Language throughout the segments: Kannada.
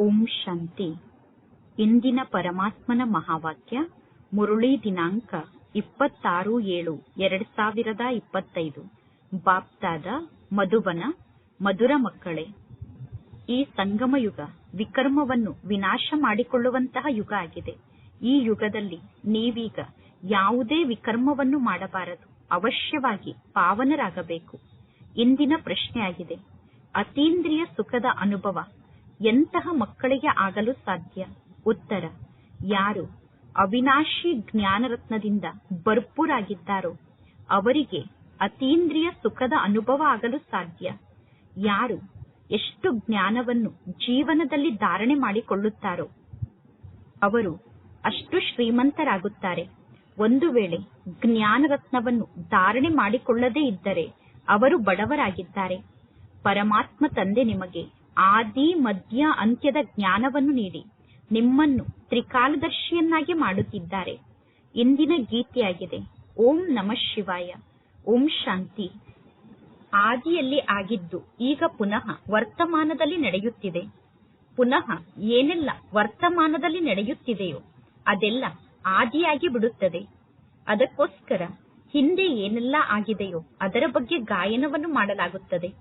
ಓಂ ಶಾಂತಿ. ಇಂದಿನ ಪರಮಾತ್ಮನ ಮಹಾವಾಕ್ಯ, ಮುರುಳಿ ದಿನಾಂಕ ಇಪ್ಪತ್ತಾರು ಏಳು, ಎರಡ್ ಸಾವಿರದ ಇಪ್ಪತ್ತೈದು. ಬಾಪ್ತಾದ ಮಧುಬನ ಮಧುರ ಮಕ್ಕಳೇ, ಈ ಸಂಗಮ ಯುಗ ವಿಕರ್ಮವನ್ನು ವಿನಾಶ ಮಾಡಿಕೊಳ್ಳುವಂತಹ ಯುಗ ಆಗಿದೆ. ಈ ಯುಗದಲ್ಲಿ ನೀವೀಗ ಯಾವುದೇ ವಿಕರ್ಮವನ್ನು ಮಾಡಬಾರದು. ಅವಶ್ಯವಾಗಿ ಪಾವನರಾಗಬೇಕು. ಇಂದಿನ ಪ್ರಶ್ನೆಯಾಗಿದೆ, ಅತೀಂದ್ರಿಯ ಸುಖದ ಅನುಭವ ಎಂತಹ ಮಕ್ಕಳಿಗೆ ಆಗಲು ಸಾಧ್ಯ? ಉತ್ತರ, ಯಾರು ಅವಿನಾಶಿ ಜ್ಞಾನರತ್ನದಿಂದ ಭರ್ಪೂರಾಗಿದ್ದಾರೋ ಅವರಿಗೆ ಅತೀಂದ್ರಿಯ ಸುಖದ ಅನುಭವ ಆಗಲು ಸಾಧ್ಯ. ಯಾರು ಎಷ್ಟು ಜ್ಞಾನವನ್ನು ಜೀವನದಲ್ಲಿ ಧಾರಣೆ ಮಾಡಿಕೊಳ್ಳುತ್ತಾರೋ? ಅವರು ಅಷ್ಟು ಶ್ರೀಮಂತರಾಗುತ್ತಾರೆ. ಒಂದು ವೇಳೆ ಜ್ಞಾನರತ್ನವನ್ನು ಧಾರಣೆ ಮಾಡಿಕೊಳ್ಳದೇ ಇದ್ದರೆ ಅವರು ಬಡವರಾಗಿದ್ದಾರೆ. ಪರಮಾತ್ಮ ತಂದೆ ನಿಮಗೆ ಆದಿ, ಮಧ್ಯ, ಅಂತ್ಯದ ಜ್ಞಾನವನ್ನು ನೀಡಿ. ನಿಮ್ಮನ್ನು ತ್ರಿಕಾಲದರ್ಶಿಯನ್ನಾಗಿ ಮಾಡುತ್ತಿದ್ದಾರೆ. ಇಂದಿನ ಗೀತೆಯಾಗಿದೆ. ಓಂ ನಮಃ ಶಿವಾಯ. ಓಂ ಶಾಂತಿ. ಆದಿಯಲ್ಲಿ ಆಗಿದ್ದು ಈಗ ಪುನಃ ವರ್ತಮಾನದಲ್ಲಿ ನಡೆಯುತ್ತಿದೆ. ಪುನಃ ಏನೆಲ್ಲ ವರ್ತಮಾನದಲ್ಲಿ ನಡೆಯುತ್ತಿದೆಯೋ ಅದೆಲ್ಲ ಆದಿಯಾಗಿ ಬಿಡುತ್ತದೆ. ಅದಕ್ಕೋಸ್ಕರ ಹಿಂದೆ ಏನೆಲ್ಲ ಆಗಿದೆಯೋ ಅದರ ಬಗ್ಗೆ ಗಾಯನವನ್ನು ಮಾಡಲಾಗುತ್ತದೆ.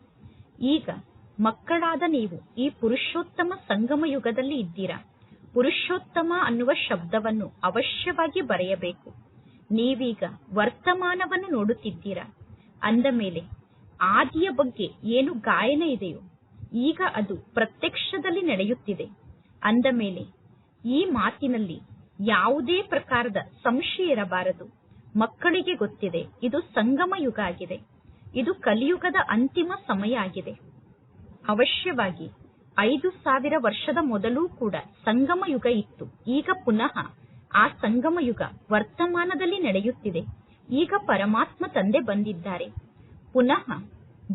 ಈಗ ಮಕ್ಕಳಾದ ನೀವು ಈ ಪುರುಷೋತ್ತಮ ಸಂಗಮ ಯುಗದಲ್ಲಿ ಇದ್ದೀರಾ? ಪುರುಷೋತ್ತಮ ಅನ್ನುವ ಶಬ್ದವನ್ನು ಅವಶ್ಯವಾಗಿ ಬರೆಯಬೇಕು. ನೀವೀಗ ವರ್ತಮಾನವನ್ನು ನೋಡುತ್ತಿದ್ದೀರಾ? ಅಂದ ಮೇಲೆ, ಆದಿಯ ಬಗ್ಗೆ ಏನು ಗಾಯನ ಇದೆಯೋ, ಈಗ ಅದು ಪ್ರತ್ಯಕ್ಷದಲ್ಲಿ ನಡೆಯುತ್ತಿದೆ. ಅಂದ ಮೇಲೆ, ಈ ಮಾತಿನಲ್ಲಿ ಯಾವುದೇ ಪ್ರಕಾರದ ಸಂಶಯ ಇರಬಾರದು. ಮಕ್ಕಳಿಗೆ ಗೊತ್ತಿದೆ, ಇದು ಸಂಗಮ ಯುಗ ಆಗಿದೆ. ಇದು ಕಲಿಯುಗದ ಅಂತಿಮ ಸಮಯ ಆಗಿದೆ. ಅವಶ್ಯವಾಗಿ ಐದು ಸಾವಿರ ವರ್ಷದ ಮೊದಲೂ ಕೂಡ ಸಂಗಮ ಯುಗ ಇತ್ತು. ಈಗ ಪುನಃ ಆ ಸಂಗಮ ಯುಗ ವರ್ತಮಾನದಲ್ಲಿ ನಡೆಯುತ್ತಿದೆ. ಈಗ ಪರಮಾತ್ಮ ತಂದೆ ಬಂದಿದ್ದಾರೆ. ಪುನಃ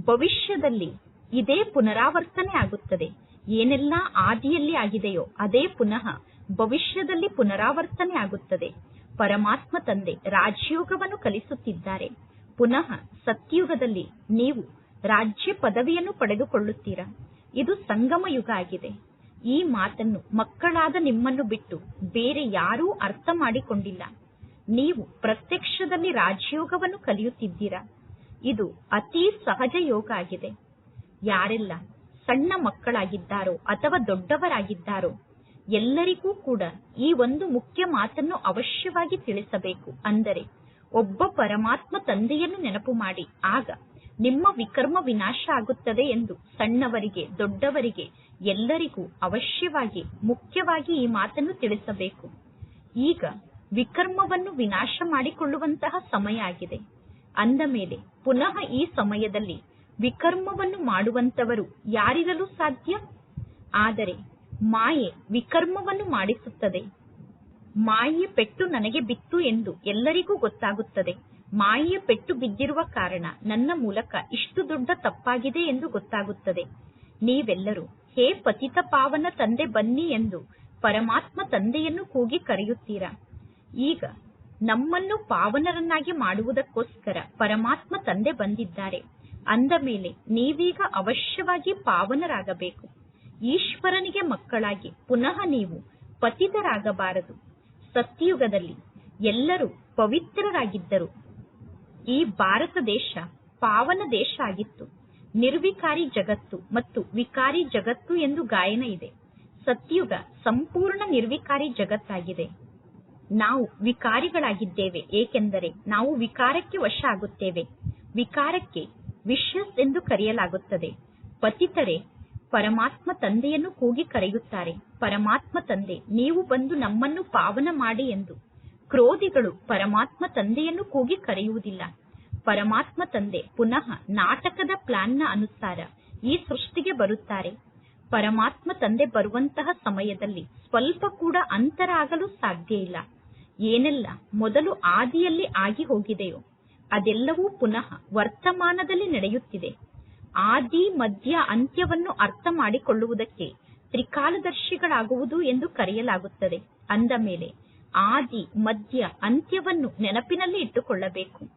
ಭವಿಷ್ಯದಲ್ಲಿ ಇದೇ ಪುನರಾವರ್ತನೆ ಆಗುತ್ತದೆ. ಏನೆಲ್ಲ ಆದಿಯಲ್ಲಿ ಆಗಿದೆಯೋ ಅದೇ ಪುನಃ ಭವಿಷ್ಯದಲ್ಲಿ ಪುನರಾವರ್ತನೆ ಆಗುತ್ತದೆ. ಪರಮಾತ್ಮ ತಂದೆ ರಾಜಯೋಗವನ್ನು ಕಲಿಸುತ್ತಿದ್ದಾರೆ. ಪುನಃ ಸತ್ಯುಗದಲ್ಲಿ ನೀವು ರಾಜ್ಯ ಪದವಿಯನ್ನು ಪಡೆದುಕೊಳ್ಳುತ್ತೀರಾ? ಇದು ಸಂಗಮ ಯುಗ ಆಗಿದೆ. ಈ ಮಾತನ್ನು ಮಕ್ಕಳಾದ ನಿಮ್ಮನ್ನು ಬಿಟ್ಟು ಬೇರೆ ಯಾರೂ ಅರ್ಥ ಮಾಡಿಕೊಂಡಿಲ್ಲ. ನೀವು ಪ್ರತ್ಯಕ್ಷದಲ್ಲಿ ರಾಜಯೋಗವನ್ನು ಕಲಿಯುತ್ತಿದ್ದೀರಾ? ಇದು ಅತಿ ಸಹಜ ಯೋಗ ಆಗಿದೆ. ಯಾರೆಲ್ಲ ಸಣ್ಣ ಮಕ್ಕಳಾಗಿದ್ದಾರೋ ಅಥವಾ ದೊಡ್ಡವರಾಗಿದ್ದಾರೋ ಎಲ್ಲರಿಗೂ ಕೂಡ ಈ ಒಂದು ಮುಖ್ಯ ಮಾತನ್ನು ಅವಶ್ಯವಾಗಿ ತಿಳಿಸಬೇಕು. ಅಂದರೆ ಒಬ್ಬ ಪರಮಾತ್ಮ ತಂದೆಯನ್ನು ನೆನಪು ಮಾಡಿ. ಆಗ ನಿಮ್ಮ ವಿಕರ್ಮ ವಿನಾಶ ಆಗುತ್ತದೆ ಎಂದು ಸಣ್ಣವರಿಗೆ, ದೊಡ್ಡವರಿಗೆ ಎಲ್ಲರಿಗೂ ಅವಶ್ಯವಾಗಿ, ಮುಖ್ಯವಾಗಿ ಈ ಮಾತನ್ನು ತಿಳಿಸಬೇಕು. ಈಗ ವಿಕರ್ಮವನ್ನು ವಿನಾಶ ಮಾಡಿಕೊಳ್ಳುವಂತಹ ಸಮಯ ಆಗಿದೆ. ಅಂದ ಮೇಲೆ ಪುನಃ ಈ ಸಮಯದಲ್ಲಿ ವಿಕರ್ಮವನ್ನು ಮಾಡುವಂತವರು ಯಾರಿರಲು ಸಾಧ್ಯ? ಆದರೆ ಮಾಯೆ ವಿಕರ್ಮವನ್ನು ಮಾಡಿಸುತ್ತದೆ. ಮಾಯೆ ಪೆಟ್ಟು ನನಗೆ ಬಿತ್ತು ಎಂದು ಎಲ್ಲರಿಗೂ ಗೊತ್ತಾಗುತ್ತದೆ. ಮಾಯೆಯ ಪೆಟ್ಟು ಬಿದ್ದಿರುವ ಕಾರಣ ನನ್ನ ಮೂಲಕ ಇಷ್ಟು ದೊಡ್ಡ ತಪ್ಪಾಗಿದೆ ಎಂದು ಗೊತ್ತಾಗುತ್ತದೆ. ನೀವೆಲ್ಲರೂ, ಹೇ ಪತಿತ ಪಾವನ ತಂದೆ ಬನ್ನಿ ಎಂದು ಪರಮಾತ್ಮ ತಂದೆಯನ್ನು ಕೂಗಿ ಕರೆಯುತ್ತೀರಾ? ಈಗ ನಮ್ಮನ್ನು ಪಾವನರನ್ನಾಗಿ ಮಾಡುವುದಕ್ಕೋಸ್ಕರ ಪರಮಾತ್ಮ ತಂದೆ ಬಂದಿದ್ದಾರೆ. ಅಂದ ಮೇಲೆ ನೀವೀಗ ಅವಶ್ಯವಾಗಿ ಪಾವನರಾಗಬೇಕು. ಈಶ್ವರನಿಗೆ ಮಕ್ಕಳಾಗಿ ಪುನಃ ನೀವು ಪತಿತರಾಗಬಾರದು. ಸತ್ಯಯುಗದಲ್ಲಿ ಎಲ್ಲರೂ ಪವಿತ್ರರಾಗಿದ್ದರು. ಈ ಭಾರತ ದೇಶ ಪಾವನ ದೇಶ ಆಗಿತ್ತು. ನಿರ್ವಿಕಾರಿ ಜಗತ್ತು ಮತ್ತು ವಿಕಾರಿ ಜಗತ್ತು ಎಂದು ಗಾಯನ ಇದೆ. ಸತ್ಯುಗ ಸಂಪೂರ್ಣ ನಿರ್ವಿಕಾರಿ ಜಗತ್ತಾಗಿದೆ. ನಾವು ವಿಕಾರಿಗಳಾಗಿದ್ದೇವೆ, ಏಕೆಂದರೆ ನಾವು ವಿಕಾರಕ್ಕೆ ವಶ ಆಗುತ್ತೇವೆ. ವಿಕಾರಕ್ಕೆ ವಿಶ್ವಸ್ ಎಂದು ಕರೆಯಲಾಗುತ್ತದೆ. ಪತಿತರೆ, ಪರಮಾತ್ಮ ತಂದೆಯನ್ನು ಕೂಗಿ ಕರೆಯುತ್ತಾರೆ. ಪರಮಾತ್ಮ ತಂದೆ, ನೀವು ಬಂದು ನಮ್ಮನ್ನು ಪಾವನ ಮಾಡಿ ಎಂದು. ಕ್ರೋಧಿಗಳು ಪರಮಾತ್ಮ ತಂದೆಯನ್ನು ಕೂಗಿ ಕರೆಯುವುದಿಲ್ಲ. ಪರಮಾತ್ಮ ತಂದೆ ಪುನಃ ನಾಟಕದ ಪ್ಲಾನ್ನ ಅನುಸಾರ ಈ ಸೃಷ್ಟಿಗೆ ಬರುತ್ತಾರೆ. ಪರಮಾತ್ಮ ತಂದೆ ಬರುವಂತಹ ಸಮಯದಲ್ಲಿ ಸ್ವಲ್ಪ ಕೂಡ ಅಂತರ ಆಗಲು ಸಾಧ್ಯ ಇಲ್ಲ. ಏನೆಲ್ಲ ಮೊದಲು ಆದಿಯಲ್ಲಿ ಆಗಿ ಹೋಗಿದೆಯೋ ಅದೆಲ್ಲವೂ ಪುನಃ ವರ್ತಮಾನದಲ್ಲಿ ನಡೆಯುತ್ತಿದೆ. ಆದಿ, ಮಧ್ಯ, ಅಂತ್ಯವನ್ನು ಅರ್ಥ ಮಾಡಿಕೊಳ್ಳುವುದಕ್ಕೆ ತ್ರಿಕಾಲದರ್ಶಿಗಳಾಗುವುದು ಎಂದು ಕರೆಯಲಾಗುತ್ತದೆ. ಅಂದ ಮೇಲೆ ಆದಿ, ಮಧ್ಯ, ಅಂತ್ಯವನ್ನು ನೆನಪಿನಲ್ಲಿ ಇಟ್ಟುಕೊಳ್ಳಬೇಕು.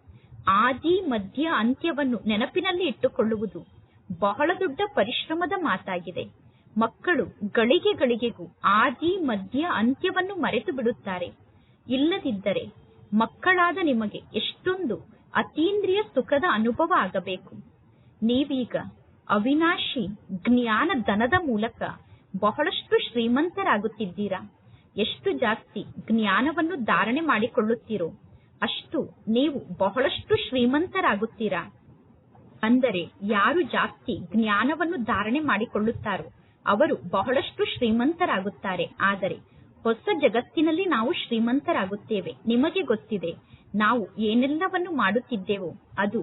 ಆದಿ, ಮಧ್ಯ, ಅಂತ್ಯವನ್ನು ನೆನಪಿನಲ್ಲಿ ಇಟ್ಟುಕೊಳ್ಳುವುದು ಬಹಳ ದೊಡ್ಡ ಪರಿಶ್ರಮದ ಮಾತಾಗಿದೆ. ಮಕ್ಕಳು ಗಳಿಗೆ ಗಳಿಗೆಗೂ ಆದಿ, ಮಧ್ಯ, ಅಂತ್ಯವನ್ನು ಮರೆತು ಬಿಡುತ್ತಾರೆ. ಇಲ್ಲದಿದ್ದರೆ ಮಕ್ಕಳಾದ ನಿಮಗೆ ಎಷ್ಟೊಂದು ಅತೀಂದ್ರಿಯ ಸುಖದ ಅನುಭವ ಆಗಬೇಕು. ನೀವೀಗ ಅವಿನಾಶಿ ಜ್ಞಾನ ಧನದ ಮೂಲಕ ಬಹಳಷ್ಟು ಶ್ರೀಮಂತರಾಗುತ್ತಿದ್ದೀರಾ? ಎಷ್ಟು ಜಾಸ್ತಿ ಜ್ಞಾನವನ್ನು ಧಾರಣೆ ಮಾಡಿಕೊಳ್ಳುತ್ತೀರೋ ಅಷ್ಟು ನೀವು ಬಹಳಷ್ಟು ಶ್ರೀಮಂತರಾಗುತ್ತೀರಾ. ಅಂದರೆ ಯಾರು ಜಾಸ್ತಿ ಜ್ಞಾನವನ್ನು ಧಾರಣೆ ಮಾಡಿಕೊಳ್ಳುತ್ತಾರೋ ಅವರು ಬಹಳಷ್ಟು ಶ್ರೀಮಂತರಾಗುತ್ತಾರೆ. ಆದರೆ ಹೊಸ ಜಗತ್ತಿನಲ್ಲಿ ನಾವು ಶ್ರೀಮಂತರಾಗುತ್ತೇವೆ. ನಿಮಗೆ ಗೊತ್ತಿದೆ, ನಾವು ಏನೆಲ್ಲವನ್ನು ಮಾಡುತ್ತಿದ್ದೇವೋ ಅದು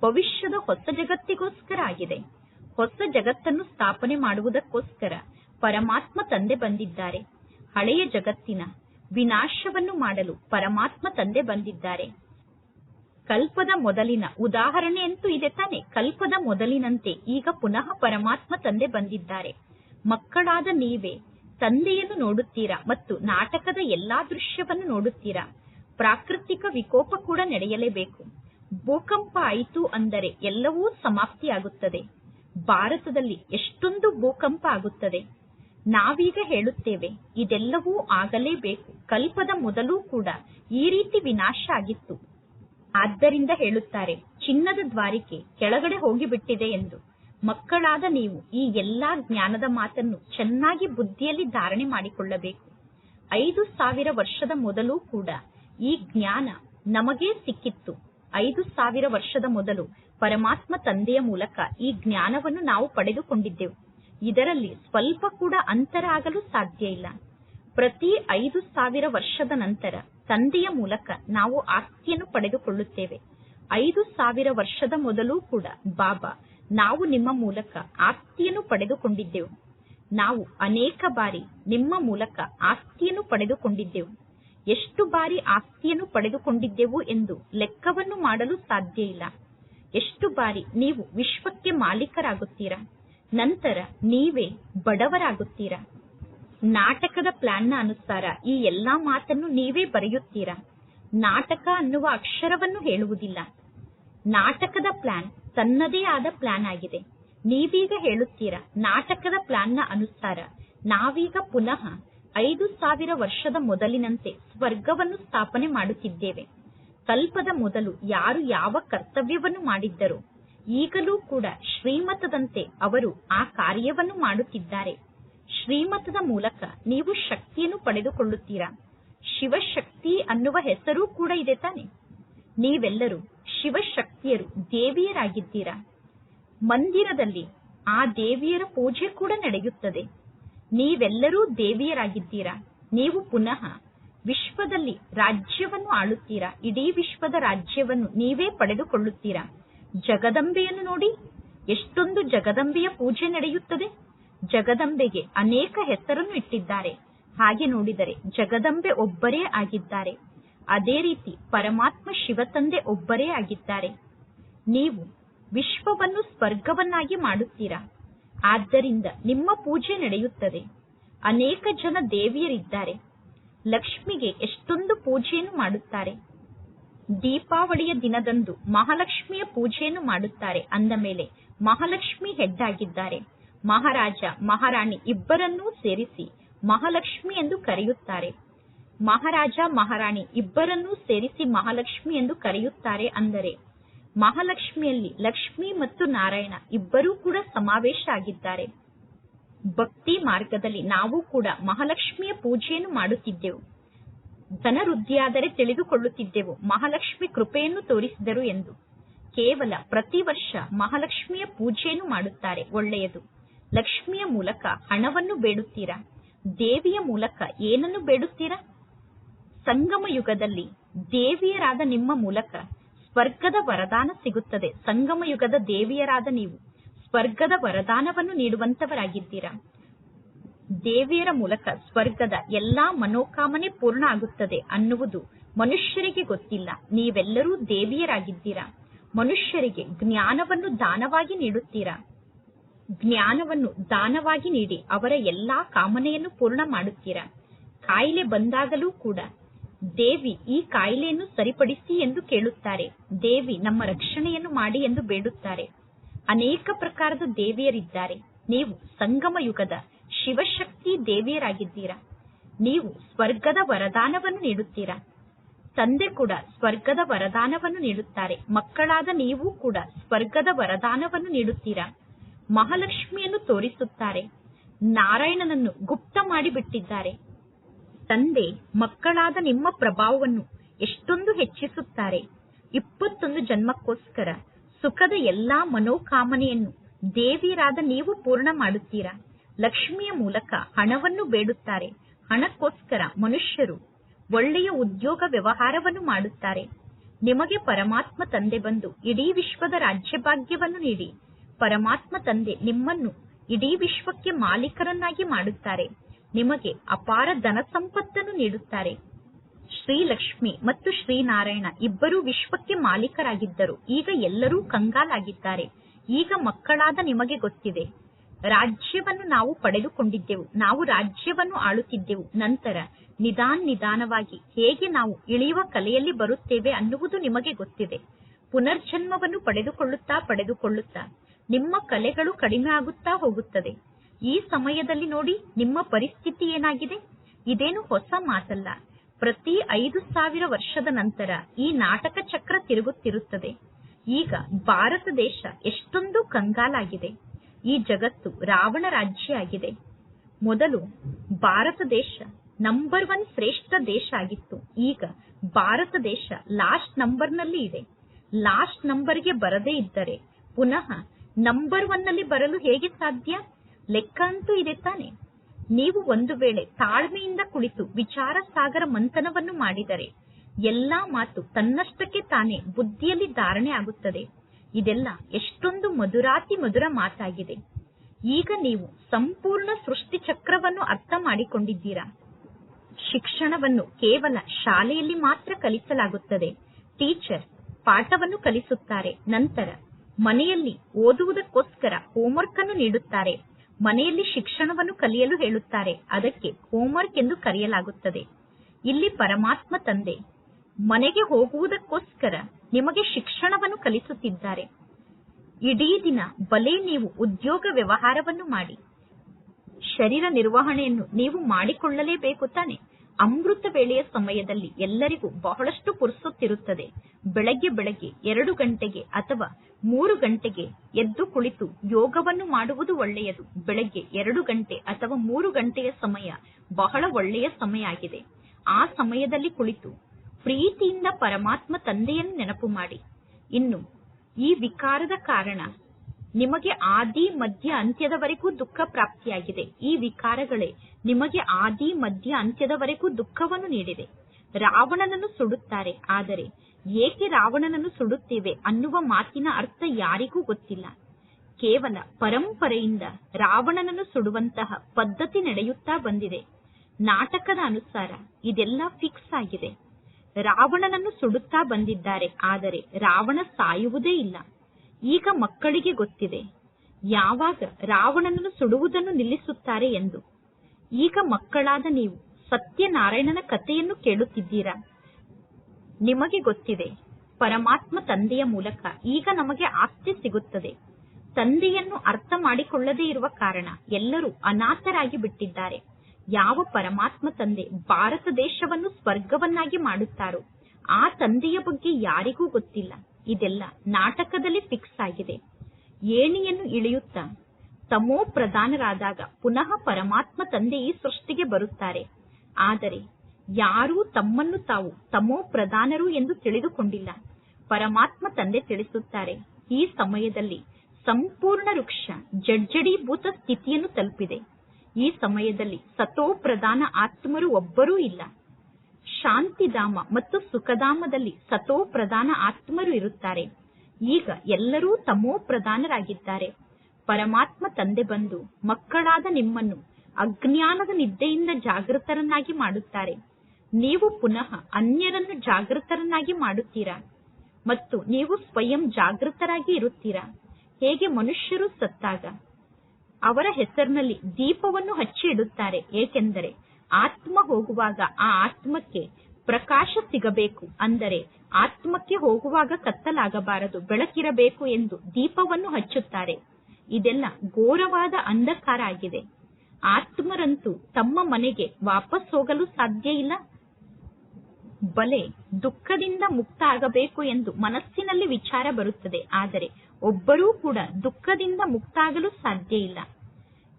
ಭವಿಷ್ಯದ ಹೊಸ ಜಗತ್ತಿಗೋಸ್ಕರ ಆಗಿದೆ. ಹೊಸ ಜಗತ್ತನ್ನು ಸ್ಥಾಪನೆ ಮಾಡುವುದಕ್ಕೋಸ್ಕರ ಪರಮಾತ್ಮ ತಂದೆ ಬಂದಿದ್ದಾರೆ. ಹಳೆಯ ಜಗತ್ತಿನ ವಿನಾಶವನ್ನು ಮಾಡಲು ಪರಮಾತ್ಮ ತಂದೆ ಬಂದಿದ್ದಾರೆ. ಕಲ್ಪದ ಮೊದಲಿನ ಉದಾಹರಣೆಯಂತೂ ಇದೆ ತಾನೆ. ಕಲ್ಪದ ಮೊದಲಿನಂತೆ ಈಗ ಪುನಃ ಪರಮಾತ್ಮ ತಂದೆ ಬಂದಿದ್ದಾರೆ. ಮಕ್ಕಳಾದ ನೀವೇ ತಂದೆಯನ್ನು ನೋಡುತ್ತೀರಾ ಮತ್ತು ನಾಟಕದ ಎಲ್ಲಾ ದೃಶ್ಯವನ್ನು ನೋಡುತ್ತೀರಾ? ಪ್ರಾಕೃತಿಕ ವಿಕೋಪ ಕೂಡ ನಡೆಯಲೇಬೇಕು. ಭೂಕಂಪ ಆಯಿತು ಅಂದರೆ ಎಲ್ಲವೂ ಸಮಾಪ್ತಿಯಾಗುತ್ತದೆ. ಭಾರತದಲ್ಲಿ ಎಷ್ಟೊಂದು ಭೂಕಂಪ ಆಗುತ್ತದೆ. ನಾವೀಗ ಹೇಳುತ್ತೇವೆ, ಇದೆಲ್ಲವೂ ಆಗಲೇಬೇಕು. ಕಲ್ಪದ ಮೊದಲು ಕೂಡ ಈ ರೀತಿ ವಿನಾಶ ಆಗಿತ್ತು. ಆದ್ದರಿಂದ ಹೇಳುತ್ತಾರೆ, ಚಿನ್ನದ ದ್ವಾರಿಕೆ ಕೆಳಗಡೆ ಹೋಗಿಬಿಟ್ಟಿದೆ ಎಂದು. ಮಕ್ಕಳಾದ ನೀವು ಈ ಎಲ್ಲಾ ಜ್ಞಾನದ ಮಾತನ್ನು ಚೆನ್ನಾಗಿ ಬುದ್ಧಿಯಲ್ಲಿ ಧಾರಣೆ ಮಾಡಿಕೊಳ್ಳಬೇಕು. ಐದು ಸಾವಿರ ವರ್ಷದ ಮೊದಲು ಕೂಡ ಈ ಜ್ಞಾನ ನಮಗೇ ಸಿಕ್ಕಿತ್ತು. ಐದು ಸಾವಿರ ವರ್ಷದ ಮೊದಲು ಪರಮಾತ್ಮ ತಂದೆಯ ಮೂಲಕ ಈ ಜ್ಞಾನವನ್ನು ನಾವು ಪಡೆದುಕೊಂಡಿದ್ದೆವು. ಇದರಲ್ಲಿ ಸ್ವಲ್ಪ ಕೂಡ ಅಂತರ ಆಗಲು ಸಾಧ್ಯ ಇಲ್ಲ. ಪ್ರತಿ ಐದು ಸಾವಿರ ವರ್ಷದ ನಂತರ ತಂದೆಯ ಮೂಲಕ ನಾವು ಆಸ್ತಿಯನ್ನು ಪಡೆದುಕೊಳ್ಳುತ್ತೇವೆ. ಐದು ಸಾವಿರ ವರ್ಷದ ಮೊದಲು ಕೂಡ ಬಾಬಾ, ನಾವು ನಿಮ್ಮ ಮೂಲಕ ಆಸ್ತಿಯನ್ನು ಪಡೆದುಕೊಂಡಿದ್ದೆವು. ನಾವು ಅನೇಕ ಬಾರಿ ನಿಮ್ಮ ಮೂಲಕ ಆಸ್ತಿಯನ್ನು ಪಡೆದುಕೊಂಡಿದ್ದೆವು. ಎಷ್ಟು ಬಾರಿ ಆಸ್ತಿಯನ್ನು ಪಡೆದುಕೊಂಡಿದ್ದೆವು ಎಂದು ಲೆಕ್ಕವನ್ನು ಮಾಡಲು ಸಾಧ್ಯ ಇಲ್ಲ. ಎಷ್ಟು ಬಾರಿ ನೀವು ವಿಶ್ವಕ್ಕೆ ಮಾಲೀಕರಾಗುತ್ತೀರಾ? ನಂತರ ನೀವೇ ಬಡವರಾಗುತ್ತೀರಾ? ನಾಟಕದ ಪ್ಲಾನ್ನ ಅನುಸಾರ ಈ ಎಲ್ಲಾ ಮಾತನ್ನು ನೀವೇ ಬರೆಯುತ್ತೀರಾ? ನಾಟಕ ಅನ್ನುವ ಅಕ್ಷರವನ್ನು ಹೇಳುವುದಿಲ್ಲ. ನಾಟಕದ ಪ್ಲಾನ್ ತನ್ನದೇ ಆದ ಪ್ಲಾನ್ ಆಗಿದೆ. ನೀವೀಗ ಹೇಳುತ್ತೀರಾ, ನಾಟಕದ ಪ್ಲಾನ್ನ ಅನುಸಾರ ನಾವೀಗ ಪುನಃ ಐದು ಸಾವಿರ ವರ್ಷದ ಮೊದಲಿನಂತೆ ಸ್ವರ್ಗವನ್ನು ಸ್ಥಾಪನೆ ಮಾಡುತ್ತಿದ್ದೇವೆ. ಕಲ್ಪದ ಮೊದಲು ಯಾರು ಯಾವ ಕರ್ತವ್ಯವನ್ನು ಮಾಡಿದ್ದರೋ? ಈಗಲೂ ಕೂಡ ಶ್ರೀಮತದಂತೆ ಅವರು ಆ ಕಾರ್ಯವನ್ನು ಮಾಡುತ್ತಿದ್ದಾರೆ. ಶ್ರೀಮತದ ಮೂಲಕ ನೀವು ಶಕ್ತಿಯನ್ನು ಪಡೆದುಕೊಳ್ಳುತ್ತೀರಾ? ಶಿವಶಕ್ತಿ ಅನ್ನುವ ಹೆಸರು ಕೂಡ ಇದೆ ತಾನೆ. ನೀವೆಲ್ಲರೂ ಶಿವಶಕ್ತಿಯರು, ದೇವಿಯರಾಗಿದ್ದೀರಾ? ಮಂದಿರದಲ್ಲಿ ಆ ದೇವಿಯರ ಪೂಜೆ ಕೂಡ ನಡೆಯುತ್ತದೆ. ನೀವೆಲ್ಲರೂ ದೇವಿಯರಾಗಿದ್ದೀರಾ? ನೀವು ಪುನಃ ವಿಶ್ವದಲ್ಲಿ ರಾಜ್ಯವನ್ನು ಆಳುತ್ತೀರಾ? ಇಡೀ ವಿಶ್ವದ ರಾಜ್ಯವನ್ನು ನೀವೇ ಪಡೆದುಕೊಳ್ಳುತ್ತೀರಾ? ಜಗದಂಬೆಯನ್ನು ನೋಡಿ ಎಷ್ಟೊಂದು ಜಗದಂಬೆಯ ಪೂಜೆ ನಡೆಯುತ್ತದೆ. ಜಗದಂಬೆಗೆ ಅನೇಕ ಹೆಸರನ್ನು ಇಟ್ಟಿದ್ದಾರೆ. ಹಾಗೆ ನೋಡಿದರೆ ಜಗದಂಬೆ ಒಬ್ಬರೇ ಆಗಿದ್ದಾರೆ. ಅದೇ ರೀತಿ ಪರಮಾತ್ಮ ಶಿವತಂದೆ ಒಬ್ಬರೇ ಆಗಿದ್ದಾರೆ. ನೀವು ವಿಶ್ವವನ್ನು ಸ್ವರ್ಗವನ್ನಾಗಿ ಮಾಡುತ್ತೀರಾ? ಆದ್ದರಿಂದ ನಿಮ್ಮ ಪೂಜೆ ನಡೆಯುತ್ತದೆ. ಅನೇಕ ಜನ ದೇವಿಯರಿದ್ದಾರೆ. ಲಕ್ಷ್ಮಿಗೆ ಎಷ್ಟೊಂದು ಪೂಜೆಯನ್ನು ಮಾಡುತ್ತಾರೆ. ದೀಪಾವಳಿಯ ದಿನದಂದು ಮಹಾಲಕ್ಷ್ಮಿಯ ಪೂಜೆಯನ್ನು ಮಾಡುತ್ತಾರೆ. ಅಂದ ಮೇಲೆ ಮಹಾಲಕ್ಷ್ಮಿ ಹೆಡ್ಡಾಗಿದ್ದಾರೆ ಮಹಾರಾಜ, ಮಹಾರಾಣಿ ಇಬ್ಬರನ್ನೂ ಸೇರಿಸಿ ಮಹಾಲಕ್ಷ್ಮಿ ಎಂದು ಕರೆಯುತ್ತಾರೆ. ಮಹಾರಾಜ, ಮಹಾರಾಣಿ ಇಬ್ಬರನ್ನೂ ಸೇರಿಸಿ ಮಹಾಲಕ್ಷ್ಮಿ ಎಂದು ಕರೆಯುತ್ತಾರೆ ಅಂದರೆ ಮಹಾಲಕ್ಷ್ಮಿಯಲ್ಲಿ ಲಕ್ಷ್ಮಿ ಮತ್ತು ನಾರಾಯಣ ಇಬ್ಬರೂ ಕೂಡ ಸಮಾವೇಶ ಆಗಿದ್ದಾರೆ. ಭಕ್ತಿ ಮಾರ್ಗದಲ್ಲಿ ನಾವು ಕೂಡ ಮಹಾಲಕ್ಷ್ಮಿಯ ಪೂಜೆಯನ್ನು ಮಾಡುತ್ತಿದ್ದೆವು. ಧನವೃದ್ಧಿಯಾದರೆ ತಿಳಿದುಕೊಳ್ಳುತ್ತಿದ್ದೆವು. ಮಹಾಲಕ್ಷ್ಮಿ ಕೃಪೆಯನ್ನು ತೋರಿಸಿದರು ಎಂದು. ಕೇವಲ ಪ್ರತಿ ವರ್ಷ ಮಹಾಲಕ್ಷ್ಮಿಯ ಪೂಜೆಯನ್ನು ಮಾಡುತ್ತಾರೆ. ಒಳ್ಳೆಯದು. ಲಕ್ಷ್ಮಿಯ ಮೂಲಕ ಹಣವನ್ನು ಬೇಡುತ್ತೀರಾ? ದೇವಿಯ ಮೂಲಕ ಏನನ್ನು ಬೇಡುತ್ತೀರಾ? ಸಂಗಮ ಯುಗದಲ್ಲಿ ದೇವಿಯರಾದ ನಿಮ್ಮ ಮೂಲಕ ಸ್ವರ್ಗದ ವರದಾನ ಸಿಗುತ್ತದೆ. ಸಂಗಮ ಯುಗದ ದೇವಿಯರಾದ ನೀವು ಸ್ವರ್ಗದ ವರದಾನವನ್ನು ನೀಡುವಂತವರಾಗಿದ್ದೀರಾ? ದೇವಿಯರ ಮೂಲಕ ಸ್ವರ್ಗದ ಎಲ್ಲಾ ಮನೋಕಾಮನೆ ಪೂರ್ಣ ಆಗುತ್ತದೆ ಅನ್ನುವುದು ಮನುಷ್ಯರಿಗೆ ಗೊತ್ತಿಲ್ಲ. ನೀವೆಲ್ಲರೂ ದೇವಿಯರಾಗಿದ್ದೀರಾ? ಮನುಷ್ಯರಿಗೆ ಜ್ಞಾನವನ್ನು ದಾನವಾಗಿ ನೀಡುತ್ತೀರಾ? ಜ್ಞಾನವನ್ನು ದಾನವಾಗಿ ನೀಡಿ ಅವರ ಎಲ್ಲಾ ಕಾಮನೆಯನ್ನು ಪೂರ್ಣ ಮಾಡುತ್ತೀರಾ? ಕಾಯಿಲೆ ಬಂದಾಗಲೂ ಕೂಡ ದೇವಿ ಈ ಕಾಯಿಲೆಯನ್ನು ಸರಿಪಡಿಸಿ ಎಂದು ಕೇಳುತ್ತಾರೆ. ದೇವಿ ನಮ್ಮ ರಕ್ಷಣೆಯನ್ನು ಮಾಡಿ ಎಂದು ಬೇಡುತ್ತಾರೆ. ಅನೇಕ ಪ್ರಕಾರದ ದೇವಿಯರಿದ್ದಾರೆ. ನೀವು ಸಂಗಮ ಯುಗದ ಶಿವಶಕ್ತಿ ದೇವಿಯರಾಗಿದ್ದೀರಾ? ನೀವು ಸ್ವರ್ಗದ ವರದಾನವನ್ನು ನೀಡುತ್ತೀರಾ? ತಂದೆ ಕೂಡ ಸ್ವರ್ಗದ ವರದಾನವನ್ನು ನೀಡುತ್ತಾರೆ. ಮಕ್ಕಳಾದ ನೀವು ಕೂಡ ಸ್ವರ್ಗದ ವರದಾನವನ್ನು ನೀಡುತ್ತೀರಾ? ಮಹಾಲಕ್ಷ್ಮಿಯನ್ನು ತೋರಿಸುತ್ತಾರೆ. ನಾರಾಯಣನನ್ನು ಗುಪ್ತ ಮಾಡಿಬಿಟ್ಟಿದ್ದಾರೆ. ತಂದೆ, ಮಕ್ಕಳಾದ ನಿಮ್ಮ ಪ್ರಭಾವವನ್ನು ಎಷ್ಟೊಂದು ಹೆಚ್ಚಿಸುತ್ತಾರೆ. ಇಪ್ಪತ್ತೊಂದು ಜನ್ಮಕ್ಕೋಸ್ಕರ ಸುಖದ ಎಲ್ಲಾ ಮನೋಕಾಮನೆಯನ್ನು ದೇವಿಯರಾದ ನೀವು ಪೂರ್ಣ ಮಾಡುತ್ತೀರಾ? ಲಕ್ಷ್ಮಿಯ ಮೂಲಕ ಹಣವನ್ನು ಬೇಡುತ್ತಾರೆ. ಹಣಕ್ಕೋಸ್ಕರ ಮನುಷ್ಯರು ಒಳ್ಳೆಯ ಉದ್ಯೋಗ ವ್ಯವಹಾರವನ್ನು ಮಾಡುತ್ತಾರೆ. ನಿಮಗೆ ಪರಮಾತ್ಮ ತಂದೆ ಬಂದು ಇಡೀ ವಿಶ್ವದ ರಾಜ್ಯಭಾಗ್ಯವನ್ನು ನೀಡಿ. ಪರಮಾತ್ಮ ತಂದೆ ನಿಮ್ಮನ್ನು ಇಡೀ ವಿಶ್ವಕ್ಕೆ ಮಾಲೀಕರನ್ನಾಗಿ ಮಾಡುತ್ತಾರೆ. ನಿಮಗೆ ಅಪಾರ ಧನ ಸಂಪತ್ತನ್ನು ನೀಡುತ್ತಾರೆ. ಶ್ರೀಲಕ್ಷ್ಮಿ ಮತ್ತು ಶ್ರೀನಾರಾಯಣ ಇಬ್ಬರೂ ವಿಶ್ವಕ್ಕೆ ಮಾಲೀಕರಾಗಿದ್ದರು. ಈಗ ಎಲ್ಲರೂ ಕಂಗಾಲಾಗಿದ್ದಾರೆ. ಈಗ ಮಕ್ಕಳಾದ ನಿಮಗೆ ಗೊತ್ತಿದೆ. ರಾಜ್ಯವನ್ನು ನಾವು ಪಡೆದುಕೊಂಡಿದ್ದೆವು. ನಾವು ರಾಜ್ಯವನ್ನು ಆಳುತ್ತಿದ್ದೆವು. ನಂತರ ನಿಧಾನ ನಿಧಾನವಾಗಿ ಹೇಗೆ ನಾವು ಇಳಿಯುವ ಕಲೆಯಲ್ಲಿ ಬರುತ್ತೇವೆ ಅನ್ನುವುದು ನಿಮಗೆ ಗೊತ್ತಿದೆ. ಪುನರ್ಜನ್ಮವನ್ನು ಪಡೆದುಕೊಳ್ಳುತ್ತಾ ಪಡೆದುಕೊಳ್ಳುತ್ತಾ ನಿಮ್ಮ ಕಲೆಗಳು ಕಡಿಮೆ ಆಗುತ್ತಾ ಹೋಗುತ್ತದೆ. ಈ ಸಮಯದಲ್ಲಿ ನೋಡಿ ನಿಮ್ಮ ಪರಿಸ್ಥಿತಿ ಏನಾಗಿದೆ? ಇದೇನು ಹೊಸ ಮಾತಲ್ಲ. ಪ್ರತಿ ಐದು ಸಾವಿರ ವರ್ಷದ ನಂತರ ಈ ನಾಟಕ ಚಕ್ರ ತಿರುಗುತ್ತಿರುತ್ತದೆ. ಈಗ ಭಾರತ ದೇಶ ಎಷ್ಟೊಂದು ಕಂಗಾಲಾಗಿದೆ. ಈ ಜಗತ್ತು ರಾವಣ ರಾಜ್ಯ ಆಗಿದೆ ಮೊದಲು ಭಾರತ ದೇಶ ನಂಬರ್ ಒನ್ ಶ್ರೇಷ್ಠ ದೇಶ ಆಗಿತ್ತು. ಈಗ ಭಾರತ ದೇಶ ಲಾಸ್ಟ್ ನಂಬರ್ನಲ್ಲಿ ಇದೆ. ಲಾಸ್ಟ್ ನಂಬರ್ಗೆ ಬರದೇ ಇದ್ದರೆ ಪುನಃ ನಂಬರ್ ಒನ್ನಲ್ಲಿ ಬರಲು ಹೇಗೆ ಸಾಧ್ಯ? ಲೆಕ್ಕ ಅಂತೂ ಇದೆ ತಾನೆ. ನೀವು ಒಂದು ವೇಳೆ ತಾಳ್ಮೆಯಿಂದ ಕುಳಿತು ವಿಚಾರ ಸಾಗರ ಮಂಥನವನ್ನು ಮಾಡಿದರೆ ಎಲ್ಲಾ ಮಾತು ತನ್ನಷ್ಟಕ್ಕೆ ತಾನೇ ಬುದ್ಧಿಯಲ್ಲಿ ಧಾರಣೆ ಆಗುತ್ತದೆ. ಇದೆಲ್ಲ ಎಷ್ಟೊಂದು ಮಧುರಾತಿ ಮಧುರ ಮಾತಾಗಿದೆ. ಈಗ ನೀವು ಸಂಪೂರ್ಣ ಸೃಷ್ಟಿ ಚಕ್ರವನ್ನು ಅರ್ಥ ಮಾಡಿಕೊಂಡಿದ್ದೀರಾ? ಶಿಕ್ಷಣವನ್ನು ಕೇವಲ ಶಾಲೆಯಲ್ಲಿ ಮಾತ್ರ ಕಲಿಸಲಾಗುತ್ತದೆ. ಟೀಚರ್ ಪಾಠವನ್ನು ಕಲಿಸುತ್ತಾರೆ. ನಂತರ ಮನೆಯಲ್ಲಿ ಓದುವುದಕ್ಕೋಸ್ಕರ ಹೋಮ್ವರ್ಕ್ ಅನ್ನು ನೀಡುತ್ತಾರೆ. ಮನೆಯಲ್ಲಿ ಶಿಕ್ಷಣವನ್ನು ಕಲಿಯಲು ಹೇಳುತ್ತಾರೆ. ಅದಕ್ಕೆ ಹೋಮ್ವರ್ಕ್ ಎಂದು ಕರೆಯಲಾಗುತ್ತದೆ. ಇಲ್ಲಿ ಪರಮಾತ್ಮ ತಂದೆ ಮನೆಗೆ ಹೋಗುವುದಕ್ಕೋಸ್ಕರ ನಿಮಗೆ ಶಿಕ್ಷಣವನ್ನು ಕಲಿಸುತ್ತಿದ್ದಾರೆ. ಇಡೀ ದಿನ ಬಲೆ ನೀವು ಉದ್ಯೋಗ ವ್ಯವಹಾರವನ್ನು ಮಾಡಿ. ಶರೀರ ನಿರ್ವಹಣೆಯನ್ನು ನೀವು ಮಾಡಿಕೊಳ್ಳಲೇಬೇಕು ತಾನೆ. ಅಮೃತ ವೇಳೆಯ ಸಮಯದಲ್ಲಿ ಎಲ್ಲರಿಗೂ ಬಹಳಷ್ಟು ಪುರುಸುತ್ತಿರುತ್ತದೆ. ಬೆಳಗ್ಗೆ ಬೆಳಗ್ಗೆ ಎರಡು ಗಂಟೆಗೆ ಅಥವಾ ಮೂರು ಗಂಟೆಗೆ ಎದ್ದು ಕುಳಿತು ಯೋಗವನ್ನು ಮಾಡುವುದು ಒಳ್ಳೆಯದು. ಬೆಳಗ್ಗೆ ಎರಡು ಗಂಟೆ ಅಥವಾ ಮೂರು ಗಂಟೆಯ ಸಮಯ ಬಹಳ ಒಳ್ಳೆಯ ಸಮಯ ಆಗಿದೆ. ಆ ಸಮಯದಲ್ಲಿ ಕುಳಿತು ಪ್ರೀತಿಯಿಂದ ಪರಮಾತ್ಮ ತಂದೆಯನ್ನು ನೆನಪು ಮಾಡಿ. ಇನ್ನು, ಈ ವಿಕಾರದ ಕಾರಣ ನಿಮಗೆ ಆದಿ, ಮಧ್ಯ, ಅಂತ್ಯದವರೆಗೂ ದುಃಖ ಪ್ರಾಪ್ತಿಯಾಗಿದೆ. ಈ ವಿಕಾರಗಳೇ ನಿಮಗೆ ಆದಿ, ಮಧ್ಯ, ಅಂತ್ಯದವರೆಗೂ ದುಃಖವನ್ನು ನೀಡಿದೆ ರಾವಣನನ್ನು ಸುಡುತ್ತಾರೆ. ಆದರೆ, ಏಕೆ ರಾವಣನನ್ನು ಸುಡುತ್ತೇವೆ ಅನ್ನುವ ಮಾತಿನ ಅರ್ಥ ಯಾರಿಗೂ ಗೊತ್ತಿಲ್ಲ. ಕೇವಲ ಪರಂಪರೆಯಿಂದ ರಾವಣನನ್ನು ಸುಡುವಂತಹ ಪದ್ಧತಿ ನಡೆಯುತ್ತಾ ಬಂದಿದೆ. ನಾಟಕದ ಅನುಸಾರ ಇದೆಲ್ಲ ಫಿಕ್ಸ್ ಆಗಿದೆ. ರಾವಣನನ್ನು ಸುಡುತ್ತಾ ಬಂದಿದ್ದಾರೆ. ಆದರೆ ರಾವಣ ಸಾಯುವುದೇ ಇಲ್ಲ. ಈಗ ಮಕ್ಕಳಿಗೆ ಗೊತ್ತಿದೆ. ಯಾವಾಗ ರಾವಣನನ್ನು ಸುಡುವುದನ್ನು ನಿಲ್ಲಿಸುತ್ತಾರೆ ಎಂದು. ಈಗ ಮಕ್ಕಳಾದ ನೀವು ಸತ್ಯನಾರಾಯಣನ ಕಥೆಯನ್ನು ಕೇಳುತ್ತಿದ್ದೀರಾ? ನಿಮಗೆ ಗೊತ್ತಿದೆ. ಪರಮಾತ್ಮ ತಂದೆಯ ಮೂಲಕ ಈಗ ನಮಗೆ ಆಸ್ತಿ ಸಿಗುತ್ತದೆ. ತಂದೆಯನ್ನು ಅರ್ಥ ಮಾಡಿಕೊಳ್ಳದೇ ಇರುವ ಕಾರಣ ಎಲ್ಲರೂ ಅನಾಥರಾಗಿ ಬಿಟ್ಟಿದ್ದಾರೆ. ಯಾವ ಪರಮಾತ್ಮ ತಂದೆ ಭಾರತ ದೇಶವನ್ನು ಸ್ವರ್ಗವನ್ನಾಗಿ ಮಾಡುತ್ತಾರೋ, ಆ ತಂದೆಯ ಬಗ್ಗೆ ಯಾರಿಗೂ ಗೊತ್ತಿಲ್ಲ. ಇದೆಲ್ಲ ನಾಟಕದಲ್ಲಿ ಫಿಕ್ಸ್ ಆಗಿದೆ. ಏಣಿಯನ್ನು ಇಳಿಯುತ್ತಾ, ತಮೋ ಪ್ರಧಾನರಾದಾಗ ಪುನಃ ಪರಮಾತ್ಮ ತಂದೆ ಈ ಸೃಷ್ಟಿಗೆ ಬರುತ್ತಾರೆ. ಆದರೆ, ಯಾರೂ ತಮ್ಮನ್ನು ತಾವು ತಮೋ ಪ್ರಧಾನರು ಎಂದು ತಿಳಿದುಕೊಂಡಿಲ್ಲ. ಪರಮಾತ್ಮ ತಂದೆ ತಿಳಿಸುತ್ತಾರೆ, ಈ ಸಮಯದಲ್ಲಿ ಸಂಪೂರ್ಣ ವೃಕ್ಷ ಜಡ್ಜಡೀಭೂತ ಸ್ಥಿತಿಯನ್ನು ತಲುಪಿದೆ. ಈ ಸಮಯದಲ್ಲಿ ಸತೋ ಪ್ರಧಾನ ಆತ್ಮರು ಒಬ್ಬರೂ ಇಲ್ಲ. ಶಾಂತಿಧಾಮ ಮತ್ತು ಸುಖಧಾಮದಲ್ಲಿ ಸತೋ ಪ್ರಧಾನ ಆತ್ಮರು ಇರುತ್ತಾರೆ. ಈಗ ಎಲ್ಲರೂ ತಮೋ ಪ್ರಧಾನರಾಗಿದ್ದಾರೆ. ಪರಮಾತ್ಮ ತಂದೆ ಬಂದು ಮಕ್ಕಳಾದ ನಿಮ್ಮನ್ನು ಅಜ್ಞಾನದ ನಿದ್ದೆಯಿಂದ ಜಾಗೃತರನ್ನಾಗಿ ಮಾಡುತ್ತಾರೆ. ನೀವು ಪುನಃ ಅನ್ಯರನ್ನು ಜಾಗೃತರನ್ನಾಗಿ ಮಾಡುತ್ತೀರಾ? ಮತ್ತು ನೀವು ಸ್ವಯಂ ಜಾಗೃತರಾಗಿ ಇರುತ್ತೀರಾ? ಹೇಗೆ ಮನುಷ್ಯರು ಸತ್ತಾಗ? ಅವರ ಹೆಸರಿನಲ್ಲಿ ದೀಪವನ್ನು ಹಚ್ಚಿ ಇಡುತ್ತಾರೆ ಏಕೆಂದರೆ ಆತ್ಮ ಹೋಗುವಾಗ ಆ ಆತ್ಮಕ್ಕೆ ಪ್ರಕಾಶ ಸಿಗಬೇಕು. ಅಂದರೆ ಆತ್ಮಕ್ಕೆ ಹೋಗುವಾಗ ಕತ್ತಲಾಗಬಾರದು, ಬೆಳಕಿರಬೇಕು ಎಂದು ದೀಪವನ್ನು ಹಚ್ಚುತ್ತಾರೆ. ಇದೆಲ್ಲ ಘೋರವಾದ ಅಂಧಕಾರ ಆಗಿದೆ. ಆತ್ಮರಂತೂ ತಮ್ಮ ಮನೆಗೆ ವಾಪಸ್ ಹೋಗಲು ಸಾಧ್ಯ ಇಲ್ಲ. ಬಲೆ ದುಃಖದಿಂದ ಮುಕ್ತ ಆಗಬೇಕು ಎಂದು ಮನಸ್ಸಿನಲ್ಲಿ ವಿಚಾರ ಬರುತ್ತದೆ. ಆದರೆ ಒಬ್ಬರೂ ಕೂಡ ದುಃಖದಿಂದ ಮುಕ್ತ ಆಗಲು ಸಾಧ್ಯ ಇಲ್ಲ.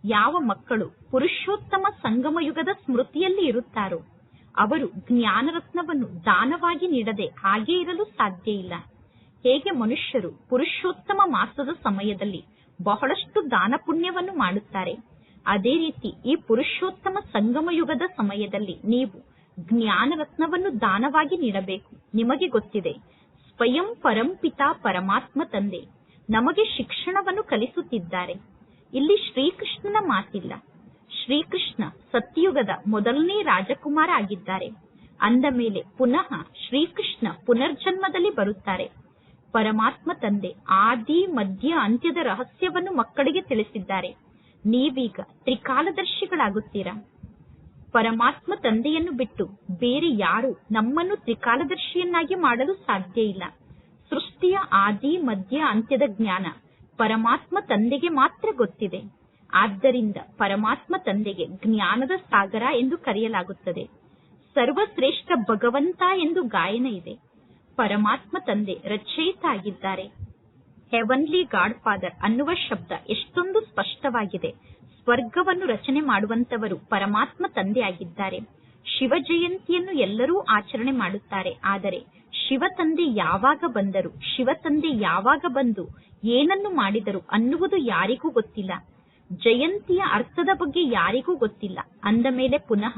ಯಾವ ಮಕ್ಕಳು ಪುರುಷೋತ್ತಮ ಸಂಗಮಯುಗದ ಸ್ಮೃತಿಯಲ್ಲಿ ಇರುತ್ತಾರೋ, ಅವರು ಜ್ಞಾನರತ್ನವನ್ನು ದಾನವಾಗಿ ನೀಡದೆ ಹಾಗೆ ಇರಲು ಸಾಧ್ಯ ಇಲ್ಲ. ಹೇಗೆ ಮನುಷ್ಯರು ಪುರುಷೋತ್ತಮ ಮಾಸದ ಸಮಯದಲ್ಲಿ ಬಹಳಷ್ಟು ದಾನ ಪುಣ್ಯವನ್ನು ಮಾಡುತ್ತಾರೆ? ಅದೇ ರೀತಿ ಈ ಪುರುಷೋತ್ತಮ ಸಂಗಮಯುಗದ ಸಮಯದಲ್ಲಿ ನೀವು ಜ್ಞಾನರತ್ನವನ್ನು ದಾನವಾಗಿ ನೀಡಬೇಕು. ನಿಮಗೆ ಗೊತ್ತಿದೆ, ಸ್ವಯಂ ಪರಂಪಿತ ಪರಮಾತ್ಮ ತಂದೆ ನಮಗೆ ಶಿಕ್ಷಣವನ್ನು ಕಲಿಸುತ್ತಿದ್ದಾರೆ. ಇಲ್ಲಿ ಶ್ರೀಕೃಷ್ಣನ ಮಾತಿಲ್ಲ. ಶ್ರೀಕೃಷ್ಣ ಸತ್ಯುಗದ ಮೊದಲನೇ ರಾಜಕುಮಾರ ಆಗಿದ್ದಾರೆ ಅಂದ ಮೇಲೆ ಪುನಃ ಶ್ರೀಕೃಷ್ಣ ಪುನರ್ಜನ್ಮದಲ್ಲಿ ಬರುತ್ತಾರೆ. ಪರಮಾತ್ಮ ತಂದೆ ಆದಿ, ಮಧ್ಯ, ಅಂತ್ಯದ ರಹಸ್ಯವನ್ನು ಮಕ್ಕಳಿಗೆ ತಿಳಿಸಿದ್ದಾರೆ. ನೀವೀಗ ತ್ರಿಕಾಲದರ್ಶಿಗಳಾಗುತ್ತೀರಾ? ಪರಮಾತ್ಮ ತಂದೆಯನ್ನು ಬಿಟ್ಟು ಬೇರೆ ಯಾರು ನಮ್ಮನ್ನು ತ್ರಿಕಾಲದರ್ಶಿಯನ್ನಾಗಿ ಮಾಡಲು ಸಾಧ್ಯ ಇಲ್ಲ. ಸೃಷ್ಟಿಯ ಆದಿ, ಮಧ್ಯ, ಅಂತ್ಯದ ಜ್ಞಾನ. ಪರಮಾತ್ಮ ತಂದೆಗೆ ಮಾತ್ರ ಗೊತ್ತಿದೆ. ಆದ್ದರಿಂದ ಪರಮಾತ್ಮ ತಂದೆಗೆ ಜ್ಞಾನದ ಸಾಗರ ಎಂದು ಕರೆಯಲಾಗುತ್ತದೆ. ಸರ್ವಶ್ರೇಷ್ಠ ಭಗವಂತ ಎಂದು ಗಾಯನ ಇದೆ. ಪರಮಾತ್ಮ ತಂದೆ ರಚಯಿತ ಆಗಿದ್ದಾರೆ ಹೆವನ್ಲಿ ಗಾಡ್ ಫಾದರ್ ಅನ್ನುವ ಶಬ್ದ ಎಷ್ಟೊಂದು ಸ್ಪಷ್ಟವಾಗಿದೆ. ಸ್ವರ್ಗವನ್ನು ರಚನೆ ಮಾಡುವಂತವರು ಪರಮಾತ್ಮ ತಂದೆ ಆಗಿದ್ದಾರೆ. ಶಿವ ಜಯಂತಿಯನ್ನು ಎಲ್ಲರೂ ಆಚರಣೆ ಮಾಡುತ್ತಾರೆ. ಆದರೆ ಶಿವ ತಂದೆ ಯಾವಾಗ ಬಂದರು ಶಿವ ತಂದೆ ಯಾವಾಗ ಬಂದು, ಏನನ್ನು ಮಾಡಿದರು ಅನ್ನುವುದು ಯಾರಿಗೂ ಗೊತ್ತಿಲ್ಲ. ಜಯಂತಿಯ ಅರ್ಥದ ಬಗ್ಗೆ ಯಾರಿಗೂ ಗೊತ್ತಿಲ್ಲ. ಅಂದ ಮೇಲೆ ಪುನಃ,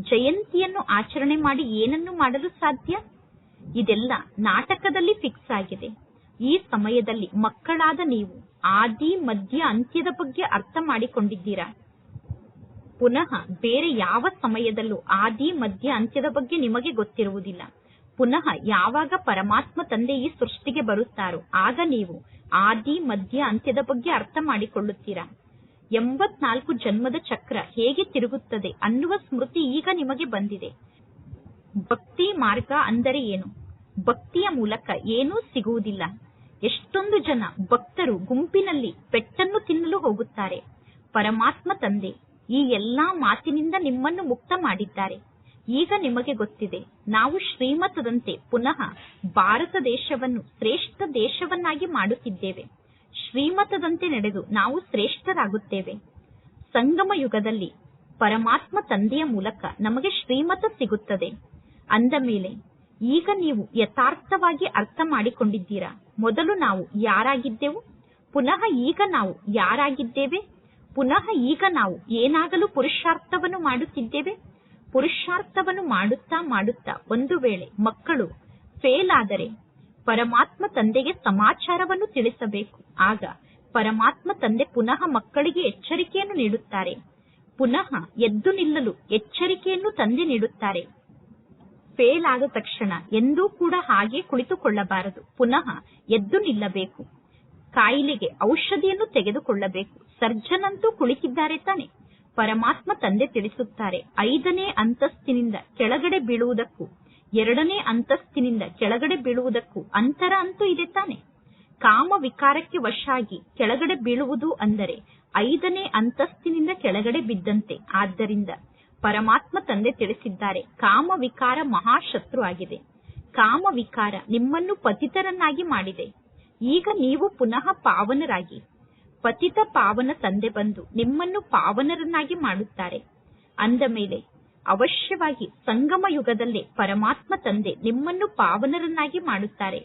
ಜಯಂತಿಯನ್ನು ಆಚರಣೆ ಮಾಡಿ ಏನನ್ನು ಮಾಡಲು ಸಾಧ್ಯ? ಇದೆಲ್ಲ ನಾಟಕದಲ್ಲಿ ಫಿಕ್ಸ್ ಆಗಿದೆ. ಈ ಸಮಯದಲ್ಲಿ ಮಕ್ಕಳಾದ ನೀವು ಆದಿ, ಮಧ್ಯ, ಅಂತ್ಯದ ಬಗ್ಗೆ ಅರ್ಥ ಮಾಡಿಕೊಂಡಿದ್ದೀರಾ? ಪುನಃ ಬೇರೆ ಯಾವ ಸಮಯದಲ್ಲೂ ಆದಿ, ಮಧ್ಯ, ಅಂತ್ಯದ ಬಗ್ಗೆ ನಿಮಗೆ ಗೊತ್ತಿರುವುದಿಲ್ಲ. ಪುನಃ ಯಾವಾಗ ಪರಮಾತ್ಮ ತಂದೆ ಈ ಸೃಷ್ಟಿಗೆ ಬರುತ್ತಾರೋ, ಆಗ ನೀವು ಆದಿ, ಮಧ್ಯ, ಅಂತ್ಯದ ಬಗ್ಗೆ ಅರ್ಥ ಮಾಡಿಕೊಳ್ಳುತ್ತೀರಾ? ಎಂಬತ್ನಾಲ್ಕು ಜನ್ಮದ ಚಕ್ರ ಹೇಗೆ ತಿರುಗುತ್ತದೆ ಅನ್ನುವ ಸ್ಮೃತಿ ಈಗ ನಿಮಗೆ ಬಂದಿದೆ. ಭಕ್ತಿ ಮಾರ್ಗ ಅಂದರೆ ಏನು? ಭಕ್ತಿಯ ಮೂಲಕ ಏನೂ ಸಿಗುವುದಿಲ್ಲ. ಎಷ್ಟೊಂದು ಜನ ಭಕ್ತರು ಗುಂಪಿನಲ್ಲಿ ಪೆಟ್ಟನ್ನು ತಿನ್ನಲು ಹೋಗುತ್ತಾರೆ. ಪರಮಾತ್ಮ ತಂದೆ ಈ ಎಲ್ಲಾ ಮಾತಿನಿಂದ ನಿಮ್ಮನ್ನು ಮುಕ್ತ ಮಾಡಿದ್ದಾರೆ. ಈಗ ನಿಮಗೆ ಗೊತ್ತಿದೆ, ನಾವು ಶ್ರೀಮತದಂತೆ ಪುನಃ ಭಾರತ ದೇಶವನ್ನು ಶ್ರೇಷ್ಠ ದೇಶವನ್ನಾಗಿ ಮಾಡುತ್ತಿದ್ದೇವೆ. ಶ್ರೀಮತದಂತೆ ನಡೆದು ನಾವು ಶ್ರೇಷ್ಠರಾಗುತ್ತೇವೆ. ಸಂಗಮ ಯುಗದಲ್ಲಿ ಪರಮಾತ್ಮ ತಂದೆಯ ಮೂಲಕ ನಮಗೆ ಶ್ರೀಮತ ಸಿಗುತ್ತದೆ. ಅಂದ ಮೇಲೆ, ಈಗ ನೀವು ಯಥಾರ್ಥವಾಗಿ ಅರ್ಥ ಮಾಡಿಕೊಂಡಿದ್ದೀರಾ? ಮೊದಲು ನಾವು ಯಾರಾಗಿದ್ದೆವು? ಪುನಃ ಈಗ ನಾವು ಯಾರಾಗಿದ್ದೇವೆ? ಪುನಃ ಈಗ ನಾವು ಏನಾಗಲು ಪುರುಷಾರ್ಥವನ್ನು ಮಾಡುತ್ತಿದ್ದೇವೆ? ಪುರುಷಾರ್ಥವನ್ನು ಮಾಡುತ್ತಾ ಮಾಡುತ್ತಾ ಒಂದು ವೇಳೆ ಮಕ್ಕಳು ಫೇಲ್ ಆದರೆ ಪರಮಾತ್ಮ ತಂದೆಗೆ ಸಮಾಚಾರವನ್ನು ತಿಳಿಸಬೇಕು. ಆಗ ಪರಮಾತ್ಮ ತಂದೆ ಪುನಃ ಮಕ್ಕಳಿಗೆ ಎಚ್ಚರಿಕೆಯನ್ನು ನೀಡುತ್ತಾರೆ. ಪುನಃ ಎದ್ದು ನಿಲ್ಲಲು ಎಚ್ಚರಿಕೆಯನ್ನು ತಂದೆ ನೀಡುತ್ತಾರೆ. ಫೇಲ್ ಆದ ತಕ್ಷಣ ಎಂದೂ ಕೂಡ ಹಾಗೆ ಕುಳಿತುಕೊಳ್ಳಬಾರದು. ಪುನಃ ಎದ್ದು ನಿಲ್ಲಬೇಕು. ಕಾಯಿಲೆಗೆ ಔಷಧಿಯನ್ನು ತೆಗೆದುಕೊಳ್ಳಬೇಕು. ಸರ್ಜನ್ ಅಂತೂ ಕುಳಿತಿದ್ದಾರೆ ತಾನೆ. ಪರಮಾತ್ಮ ತಂದೆ ತಿಳಿಸುತ್ತಾರೆ. ಐದನೇ ಅಂತಸ್ತಿನಿಂದ ಕೆಳಗಡೆ ಬೀಳುವುದಕ್ಕೂ, ಎರಡನೇ ಅಂತಸ್ತಿನಿಂದ ಕೆಳಗಡೆ ಬೀಳುವುದಕ್ಕೂ ಅಂತರ ಅಂತೂ ಇದೆ ತಾನೆ. ಕಾಮ ವಿಕಾರಕ್ಕೆ ವಶಾಗಿ ಕೆಳಗಡೆ ಬೀಳುವುದು ಅಂದರೆ ಐದನೇ ಅಂತಸ್ತಿನಿಂದ ಕೆಳಗಡೆ ಬಿದ್ದಂತೆ. ಆದ್ದರಿಂದ ಪರಮಾತ್ಮ ತಂದೆ ತಿಳಿಸಿದ್ದಾರೆ, ಕಾಮ ವಿಕಾರ ಮಹಾಶತ್ರು ಆಗಿದೆ. ಕಾಮ ವಿಕಾರ ನಿಮ್ಮನ್ನು ಪತಿತರನ್ನಾಗಿ ಮಾಡಿದೆ. ಈಗ ನೀವು ಪುನಃ ಪಾವನರಾಗಿ ಪತಿತ ಪಾವನ ತಂದೆ ಬಂದು ನಿಮ್ಮನ್ನು ಪಾವನರನ್ನಾಗಿ ಮಾಡುತ್ತಾರೆ. ಅಂದ ಮೇಲೆ, ಅವಶ್ಯವಾಗಿ ಸಂಗಮ ಯುಗದಲ್ಲೇ ಪರಮಾತ್ಮ ತಂದೆ ನಿಮ್ಮನ್ನು ಪಾವನರನ್ನಾಗಿ ಮಾಡುತ್ತಾರೆ.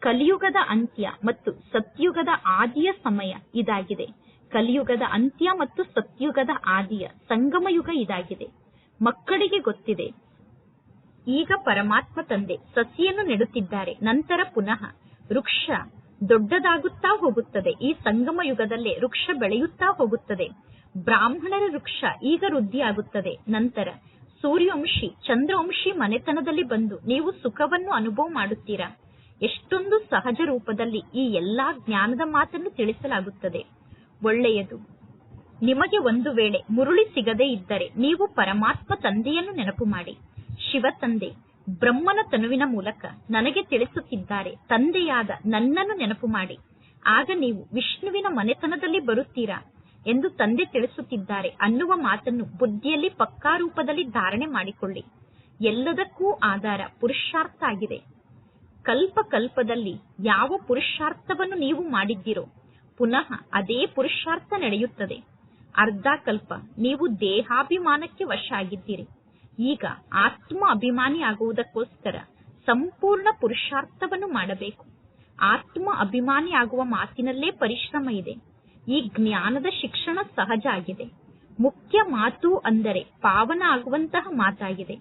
ಕಲಿಯುಗದ ಅಂತ್ಯ ಮತ್ತು ಸತ್ಯುಗದ ಆದಿಯ ಸಮಯ ಇದಾಗಿದೆ. ಕಲಿಯುಗದ ಅಂತ್ಯ ಮತ್ತು ಸತ್ಯುಗದ ಆದಿಯ ಸಂಗಮ ಯುಗ ಇದಾಗಿದೆ. ಮಕ್ಕಳಿಗೆ ಗೊತ್ತಿದೆ. ಈಗ ಪರಮಾತ್ಮ ತಂದೆ ಸಸಿಯನ್ನು ನೆಡುತ್ತಿದ್ದಾರೆ. ನಂತರ ಪುನಃ ವೃಕ್ಷ ದೊಡ್ಡದಾಗುತ್ತಾ ಹೋಗುತ್ತದೆ. ಈ ಸಂಗಮ ಯುಗದಲ್ಲೇ ವೃಕ್ಷ ಬೆಳೆಯುತ್ತಾ ಹೋಗುತ್ತದೆ. ಬ್ರಾಹ್ಮಣರ ವೃಕ್ಷ ಈಗ ವೃದ್ಧಿಯಾಗುತ್ತದೆ. ನಂತರ ಸೂರ್ಯವಂಶಿ ಚಂದ್ರವಂಶಿ ಮನೆತನದಲ್ಲಿ ಬಂದು ನೀವು ಸುಖವನ್ನು ಅನುಭವ ಮಾಡುತ್ತೀರಾ? ಎಷ್ಟೊಂದು ಸಹಜ ರೂಪದಲ್ಲಿ ಈ ಎಲ್ಲಾ ಜ್ಞಾನದ ಮಾತನ್ನು ತಿಳಿಸಲಾಗುತ್ತದೆ. ಒಳ್ಳೆಯದು. ನಿಮಗೆ ಒಂದು ವೇಳೆ ಮುರುಳಿ ಸಿಗದೇ ಇದ್ದರೆ ನೀವು ಪರಮಾತ್ಮ ತಂದೆಯನ್ನು ನೆನಪು ಮಾಡಿ. ಶಿವ ತಂದೆ ಬ್ರಹ್ಮನ ತನುವಿನ ಮೂಲಕ ನನಗೆ ತಿಳಿಸುತ್ತಿದ್ದಾರೆ. ತಂದೆಯಾದ ನನ್ನನ್ನು ನೆನಪು ಮಾಡಿ. ಆಗ ನೀವು ವಿಷ್ಣುವಿನ ಮನೆತನದಲ್ಲಿ ಬರುತ್ತೀರಾ ಎಂದು ತಂದೆ ತಿಳಿಸುತ್ತಿದ್ದಾರೆ. ಅನ್ನುವ ಮಾತನ್ನು ಬುದ್ಧಿಯಲ್ಲಿ ಪಕ್ಕಾ ರೂಪದಲ್ಲಿ ಧಾರಣೆ ಮಾಡಿಕೊಳ್ಳಿ. ಎಲ್ಲದಕ್ಕೂ ಆಧಾರ ಪುರುಷಾರ್ಥ ಆಗಿದೆ. ಕಲ್ಪ ಕಲ್ಪದಲ್ಲಿ ಯಾವ ಪುರುಷಾರ್ಥವನ್ನು ನೀವು ಮಾಡಿದ್ದೀರೋ ಪುನಃ ಅದೇ ಪುರುಷಾರ್ಥ ನಡೆಯುತ್ತದೆ. ಅರ್ಧ ಕಲ್ಪ ನೀವು ದೇಹಾಭಿಮಾನಕ್ಕೆ ವಶ ಆಗಿದ್ದೀರಿ. ಈಗ ಆತ್ಮ ಅಭಿಮಾನಿ ಆಗುವುದಕ್ಕೋಸ್ಕರ ಸಂಪೂರ್ಣ ಪುರುಷಾರ್ಥವನ್ನು ಮಾಡಬೇಕು. ಆತ್ಮ ಅಭಿಮಾನಿ ಆಗುವ ಮಾತಿನಲ್ಲೇ ಪರಿಶ್ರಮ ಇದೆ. ಈ ಜ್ಞಾನದ ಶಿಕ್ಷಣ ಸಹಜ ಆಗಿದೆ. ಮುಖ್ಯ ಮಾತು ಅಂದರೆ ಪಾವನ ಆಗುವಂತಹ ಮಾತಾಗಿದೆ.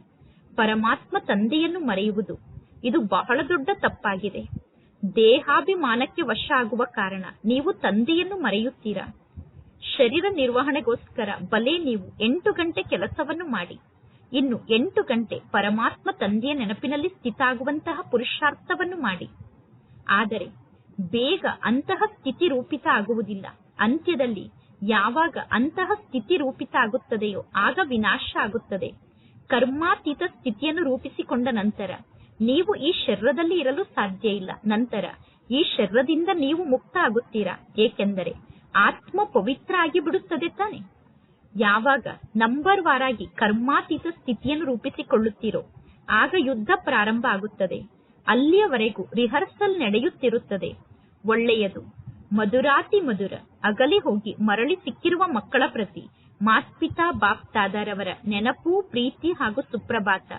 ಪರಮಾತ್ಮ ತಂದೆಯನ್ನು ಮರೆಯುವುದು, ಇದು ಬಹಳ ದೊಡ್ಡ ತಪ್ಪಾಗಿದೆ. ದೇಹಾಭಿಮಾನಕ್ಕೆ ವಶ ಆಗುವ ಕಾರಣ ನೀವು ತಂದೆಯನ್ನು ಮರೆಯುತ್ತೀರಾ? ಶರೀರ ನಿರ್ವಹಣೆಗೋಸ್ಕರ ಬಲೆ ನೀವು ಎಂಟು ಗಂಟೆ ಕೆಲಸವನ್ನು ಮಾಡಿ. ಇನ್ನು ಎಂಟು ಗಂಟೆ ಪರಮಾತ್ಮ ತಂದೆಯ ನೆನಪಿನಲ್ಲಿ ಸ್ಥಿತಾಗುವಂತಹ ಪುರುಷಾರ್ಥವನ್ನು ಮಾಡಿ. ಆದರೆ ಬೇಗ ಅಂತಹ ಸ್ಥಿತಿ ರೂಪಿತ ಆಗುವುದಿಲ್ಲ. ಅಂತ್ಯದಲ್ಲಿ ಯಾವಾಗ ಅಂತಹ ಸ್ಥಿತಿ ರೂಪಿತ ಆಗುತ್ತದೆಯೋ ಆಗ ವಿನಾಶ ಆಗುತ್ತದೆ. ಕರ್ಮಾತೀತ ಸ್ಥಿತಿಯನ್ನು ರೂಪಿಸಿಕೊಂಡ ನಂತರ ನೀವು ಈ ಶರೀರದಲ್ಲಿ ಇರಲು ಸಾಧ್ಯ ಇಲ್ಲ. ನಂತರ ಈ ಶರೀರದಿಂದ ನೀವು ಮುಕ್ತ ಆಗುತ್ತೀರಾ? ಏಕೆಂದರೆ ಆತ್ಮ ಪವಿತ್ರ ಆಗಿ ಬಿಡುತ್ತದೆ ತಾನೆ. ಯಾವಾಗ ನಂಬರ್ ವಾರಾಗಿ ಕರ್ಮಾತೀತ ಸ್ಥಿತಿಯನ್ನು ರೂಪಿಸಿಕೊಳ್ಳುತ್ತೀರೋ, ಆಗ ಯುದ್ಧ ಪ್ರಾರಂಭ ಆಗುತ್ತದೆ. ಅಲ್ಲಿಯವರೆಗೂ ರಿಹರ್ಸಲ್ ನಡೆಯುತ್ತಿರುತ್ತದೆ. ಒಳ್ಳೆಯದು. ಮಧುರಾತಿ ಮಧುರ, ಅಗಲಿ ಹೋಗಿ ಮರಳಿ ಸಿಕ್ಕಿರುವ ಮಕ್ಕಳ ಪ್ರತಿ ಮಾತ್ಪಿತಾ ಬಾಪ್ತಾದರವರ ನೆನಪು, ಪ್ರೀತಿ ಹಾಗೂ ಸುಪ್ರಭಾತ.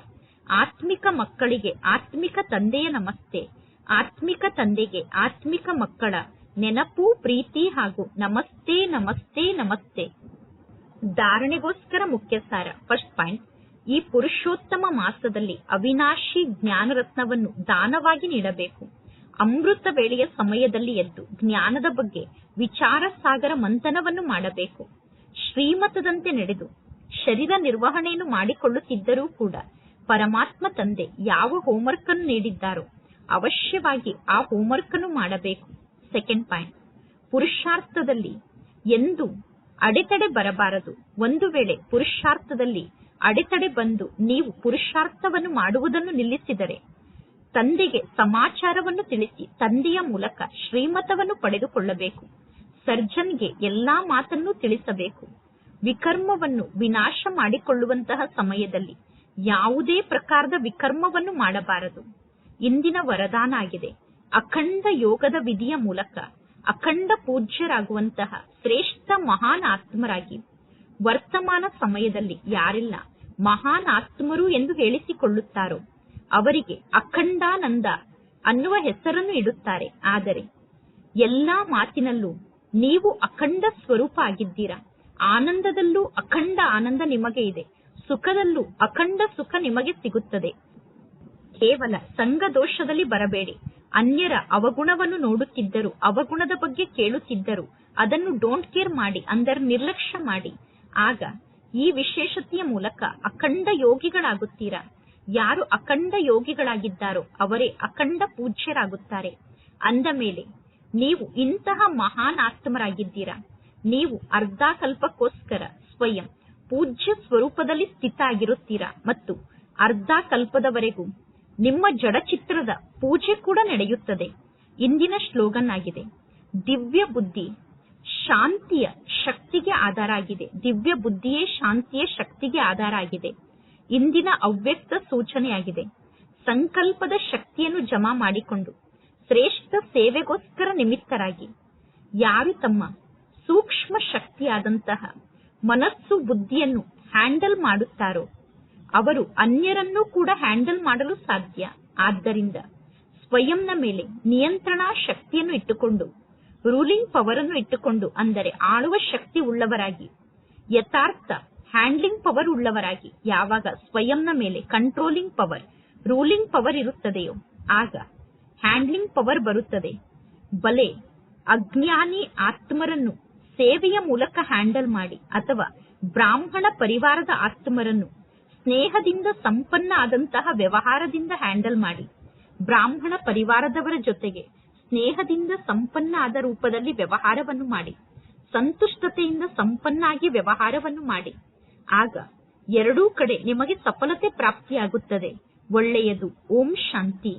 ಆತ್ಮಿಕ ಮಕ್ಕಳಿಗೆ ಆತ್ಮಿಕ ತಂದೆಯ ನಮಸ್ತೆ. ಆತ್ಮಿಕ ತಂದೆಗೆ ಆತ್ಮಿಕ ಮಕ್ಕಳ ನೆನಪು, ಪ್ರೀತಿ ಹಾಗೂ ನಮಸ್ತೆ ನಮಸ್ತೆ ನಮಸ್ತೆ. ಧಾರಣೆಗೋಸ್ಕರ ಮುಖ್ಯ ಸಾರ ಫಸ್ಟ್ ಪಾಯಿಂಟ್, ಈ ಪುರುಷೋತ್ತಮ ಮಾಸದಲ್ಲಿ ಅವಿನಾಶಿ ಜ್ಞಾನರತ್ನವನ್ನು ದಾನವಾಗಿ ನೀಡಬೇಕು. ಅಮೃತ ವೇಳೆಯ ಸಮಯದಲ್ಲಿ ಎದ್ದು ಜ್ಞಾನದ ಬಗ್ಗೆ ವಿಚಾರ ಸಾಗರ ಮಂಥನವನ್ನು ಮಾಡಬೇಕು. ಶ್ರೀಮತದಂತೆ ನಡೆದು ಶರೀರ ನಿರ್ವಹಣೆಯನ್ನು ಮಾಡಿಕೊಳ್ಳುತ್ತಿದ್ದರೂ ಕೂಡ ಪರಮಾತ್ಮ ತಂದೆ ಯಾವ ಹೋಮ್ವರ್ಕ್ ಅನ್ನು ನೀಡಿದ್ದಾರೋ ಅವಶ್ಯವಾಗಿ ಆ ಹೋಮ್ವರ್ಕ್ ಅನ್ನು ಮಾಡಬೇಕು. ಸೆಕೆಂಡ್ ಪಾಯಿಂಟ್, ಪುರುಷಾರ್ಥದಲ್ಲಿ ಎಂದು ಅಡೆತಡೆ ಬರಬಾರದು. ಒಂದು ವೇಳೆ ಪುರುಷಾರ್ಥದಲ್ಲಿ ಅಡೆತಡೆ ಬಂದು ನೀವು ಪುರುಷಾರ್ಥವನ್ನು ಮಾಡುವುದನ್ನು ನಿಲ್ಲಿಸಿದರೆ ತಂದೆಗೆ ಸಮಾಚಾರವನ್ನು ತಿಳಿಸಿ ತಂದೆಯ ಮೂಲಕ ಶ್ರೀಮತವನ್ನು ಪಡೆದುಕೊಳ್ಳಬೇಕು. ಸರ್ಜನ್ಗೆ ಎಲ್ಲಾ ಮಾತನ್ನು ತಿಳಿಸಬೇಕು. ವಿಕರ್ಮವನ್ನು ವಿನಾಶ ಮಾಡಿಕೊಳ್ಳುವಂತಹ ಸಮಯದಲ್ಲಿ ಯಾವುದೇ ಪ್ರಕಾರದ ವಿಕರ್ಮವನ್ನು ಮಾಡಬಾರದು. ಇಂದಿನ ವರದಾನ ಆಗಿದೆ. ಅಖಂಡ ಯೋಗದ ವಿಧಿಯ ಮೂಲಕ ಅಖಂಡ ಪೂಜ್ಯರಾಗುವಂತಹ ಶ್ರೇಷ್ಠ ಮಹಾನ್ ಆತ್ಮರಾಗಿ ವರ್ತಮಾನ ಸಮಯದಲ್ಲಿ ಯಾರೆಲ್ಲ ಮಹಾನ್ ಆತ್ಮರು ಎಂದು ಹೇಳಿಸಿಕೊಳ್ಳುತ್ತಾರೋ ಅವರಿಗೆ ಅಖಂಡಾನಂದ ಅನ್ನುವ ಹೆಸರನ್ನು ಇಡುತ್ತಾರೆ. ಆದರೆ ಎಲ್ಲಾ ಮಾತಿನಲ್ಲೂ ನೀವು ಅಖಂಡ ಸ್ವರೂಪ ಆಗಿದ್ದೀರಾ? ಆನಂದದಲ್ಲೂ ಅಖಂಡ ಆನಂದ ನಿಮಗೆ ಇದೆ. ಸುಖದಲ್ಲೂ ಅಖಂಡ ಸುಖ ನಿಮಗೆ ಸಿಗುತ್ತದೆ. ಕೇವಲ ಸಂಘ ದೋಷದಲ್ಲಿ ಬರಬೇಡಿ. ಅನ್ಯರ ಅವಗುಣವನ್ನು ನೋಡುತ್ತಿದ್ದರು, ಅವಗುಣದ ಬಗ್ಗೆ ಕೇಳುತ್ತಿದ್ದರು. ಅದನ್ನು ಡೋಂಟ್ ಕೇರ್ ಮಾಡಿ ಅಂದರೆ ನಿರ್ಲಕ್ಷ್ಯ ಮಾಡಿ. ಆಗ ಈ ವಿಶೇಷತೆಯ ಮೂಲಕ ಅಖಂಡ ಯೋಗಿಗಳಾಗುತ್ತೀರಾ? ಯಾರು ಅಖಂಡ ಯೋಗಿಗಳಾಗಿದ್ದಾರೋ ಅವರೇ ಅಖಂಡ ಪೂಜ್ಯರಾಗುತ್ತಾರೆ. ಅಂದ ಮೇಲೆ, ನೀವು ಇಂತಹ ಮಹಾನ್ ಆತ್ಮರಾಗಿದ್ದೀರಾ? ನೀವು ಅರ್ಧಾಕಲ್ಪಕ್ಕೋಸ್ಕರ ಸ್ವಯಂ ಪೂಜ್ಯ ಸ್ವರೂಪದಲ್ಲಿ ಸ್ಥಿತ ಆಗಿರುತ್ತೀರಾ ಮತ್ತು ಅರ್ಧ ಕಲ್ಪದವರೆಗೂ ನಿಮ್ಮ ಜಡಚಿತ್ರದ ಪೂಜೆ ಕೂಡ ನಡೆಯುತ್ತದೆ. ಇಂದಿನ ಶ್ಲೋಗನ್ ಆಗಿದೆ ದಿವ್ಯ ಬುದ್ಧಿ ಶಾಂತಿಯ ಶಕ್ತಿಗೆ ಆಧಾರ ಆಗಿದೆ ದಿವ್ಯ ಬುದ್ಧಿಯೇ ಶಾಂತಿಯ ಶಕ್ತಿಗೆ ಆಧಾರ ಆಗಿದೆ ಇಂದಿನ ಅವ್ಯಕ್ತ ಸೂಚನೆಯಾಗಿದೆ. ಸಂಕಲ್ಪದ ಶಕ್ತಿಯನ್ನು ಜಮಾ ಮಾಡಿಕೊಂಡು ಶ್ರೇಷ್ಠ ಸೇವೆಗೋಸ್ಕರ ನಿಮಿತ್ತರಾಗಿ ಯಾರು ತಮ್ಮ ಸೂಕ್ಷ್ಮ ಶಕ್ತಿಯಾದಂತಹ ಮನಸ್ಸು ಬುದ್ಧಿಯನ್ನು ಹ್ಯಾಂಡಲ್ ಮಾಡುತ್ತಾರೋ ಅವರು ಅನ್ಯರನ್ನು ಕೂಡ ಹ್ಯಾಂಡಲ್ ಮಾಡಲು ಸಾಧ್ಯ. ಆದ್ದರಿಂದ ಸ್ವಯಂನ ಮೇಲೆ ನಿಯಂತ್ರಣ ಶಕ್ತಿಯನ್ನು ಇಟ್ಟುಕೊಂಡು, ರೂಲಿಂಗ್ ಪವರ್ ಅನ್ನು ಇಟ್ಟುಕೊಂಡು, ಅಂದರೆ ಆಳುವ ಶಕ್ತಿ ಉಳ್ಳವರಾಗಿ, ಯಥಾರ್ಥ ಹ್ಯಾಂಡ್ಲಿಂಗ್ ಪವರ್ ಉಳ್ಳವರಾಗಿ, ಯಾವಾಗ ಸ್ವಯಂನ ಮೇಲೆ ಕಂಟ್ರೋಲಿಂಗ್ ಪವರ್, ರೂಲಿಂಗ್ ಪವರ್ ಇರುತ್ತದೆಯೋ, ಆಗ ಹ್ಯಾಂಡ್ಲಿಂಗ್ ಪವರ್ ಬರುತ್ತದೆ. ಬಲೆ ಅಜ್ಞಾನಿ ಆತ್ಮರನ್ನು ಸೇವೆಯ ಮೂಲಕ ಹ್ಯಾಂಡಲ್ ಮಾಡಿ, ಅಥವಾ ಬ್ರಾಹ್ಮಣ ಪರಿವಾರದ ಆತ್ಮರನ್ನು ಸ್ನೇಹದಿಂದ ಸಂಪನ್ನ ಆದಂತಹ ವ್ಯವಹಾರದಿಂದ ಹ್ಯಾಂಡಲ್ ಮಾಡಿ. ಬ್ರಾಹ್ಮಣ ಪರಿವಾರದವರ ಜೊತೆಗೆ ಸ್ನೇಹದಿಂದ ಸಂಪನ್ನ ಆದ ರೂಪದಲ್ಲಿ ವ್ಯವಹಾರವನ್ನು ಮಾಡಿ. ಸಂತುಷ್ಟತೆಯಿಂದ ಸಂಪನ್ನಾಗಿ ವ್ಯವಹಾರವನ್ನು ಮಾಡಿ. ಆಗ ಎರಡೂ ಕಡೆ ನಿಮಗೆ ಸಫಲತೆ ಪ್ರಾಪ್ತಿಯಾಗುತ್ತದೆ. ಒಳ್ಳೆಯದು. ಓಂ ಶಾಂತಿ.